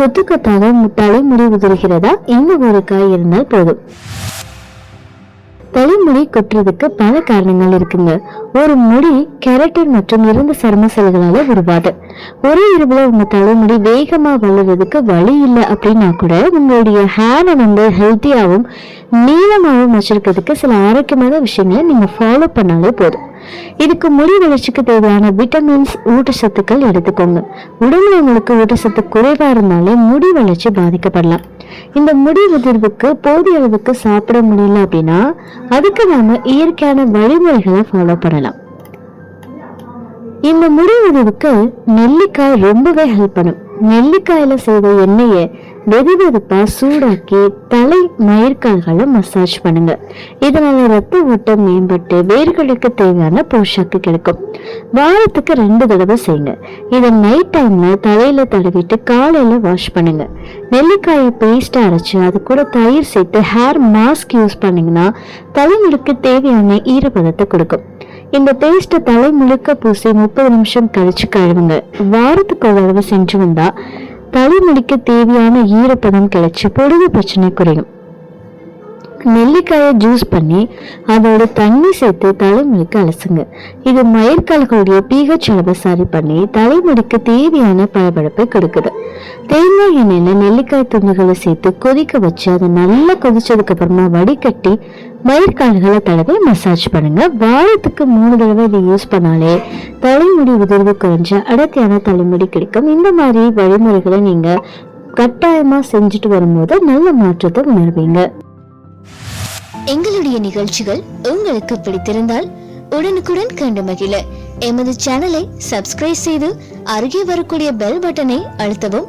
கொத்து கொத்தாக தலைமுடி உதிர்கிறதா? இந்த ஒரு காய் இருந்தால் போதும். தலைமுடி கொட்டுறதுக்கு பல காரணங்கள் இருக்குங்க. ஒரு முடி கெரட்டின் மற்றும் இருந்த சரும செல்களால உருவாது. ஒரே இரவுல உங்க தலைமுடி வேகமா வளர்றதுக்கு வழி இல்லை அப்படின்னா கூட உங்களுடைய ஹேரை வந்து ஹெல்த்தியாகவும் நீளமாகவும் வச்சிருக்கிறதுக்கு சில ஆரோக்கியமான விஷயங்களை நீங்க ஃபாலோ பண்ணாலே போதும். இதுக்கு முடி வளர்ச்சிக்கு தேவையான விட்டமின்ஸ் ஊட்டச்சத்துக்கள் எடுத்துக்கோங்க. உடம்புல உங்களுக்கு ஊட்டச்சத்து குறைவா இருந்தாலே முடி வளர்ச்சி பாதிக்கப்படலாம். இந்த முடி உதிர்வுக்கு போதிய அளவுக்கு சாப்பிட முடியல அப்படின்னா அதுக்கு நாம இயற்கையான வழிமுறைகளை ஃபாலோ பண்ணலாம். இந்த முடி உதிர்வுக்கு நெல்லிக்காய் ரொம்பவே ஹெல்ப் பண்ணும். நெல்லிக்காயில செய்த எண்ணெயை வெது வெதுப்பாக சூடாக்கி தலை மயிர்கால்களை மசாஜ் பண்ணுங்க. இதனால ரத்த ஓட்டம் மேம்பட்டு வேர்களுக்கு தேவையான போஷாக்கு கிடைக்கும். வாரத்துக்கு ரெண்டு தடவை செய்யுங்க. இதை நைட் டைம்ல தலையில தடவிட்டு காலையில வாஷ் பண்ணுங்க. நெல்லிக்காயை பேஸ்டா அரைச்சு அது கூட தயிர் சேர்த்து ஹேர் மாஸ்க் யூஸ் பண்ணீங்கன்னா தலைமுடிக்கு தேவையான ஈரப்பதத்தை கொடுக்கும். இந்த பேஸ்ட்டை தலை முழுக்க பூசி முப்பது நிமிஷம் கழிச்சு கழுவுங்க. வாரத்துக்கு ஒரு தடவை செஞ்சு தலைமுடிக்கு தேவையான ஈரப்பதம் கிடைச்சு பொடுகு பிரச்சனை குறையும். நெல்லிக்காயை ஜூஸ் பண்ணி அதோட தண்ணி சேர்த்து தலைமுடிக்கு அலசுங்க. இது மயிர்கால்களுடைய பிஹெச் அளவை சரி பண்ணி தலைமுடிக்கு தேவையான பளபளப்பை கொடுக்குது. தேங்காய் எண்ணெயில் நெல்லிக்காய் துண்டுகளை சேர்த்து கொதிக்க வச்சு அதை நல்லா கொதிச்சதுக்கு அப்புறமா வடிகட்டி மயிர்கால்களை தடவை மசாஜ் பண்ணுங்க. வாரத்துக்கு மூணு தடவை இதை யூஸ் பண்ணாலே தலைமுடி உதிர்வு குறைஞ்ச அடர்த்தியான தலைமுடி கிடைக்கும். இந்த மாதிரி வழிமுறைகளை நீங்க கட்டாயமா செஞ்சுட்டு வரும்போது நல்ல மாற்றத்தை உணர்வீங்க. எங்களுடைய நிகழ்ச்சிகள் உங்களுக்கு பிடித்திருந்தால் உடனுக்குடன் கண்டு மகிழ. எமது சேனலை சப்ஸ்கிரைப் செய்து அருகே வரக்கூடிய பெல் பட்டனை அழுத்தவும்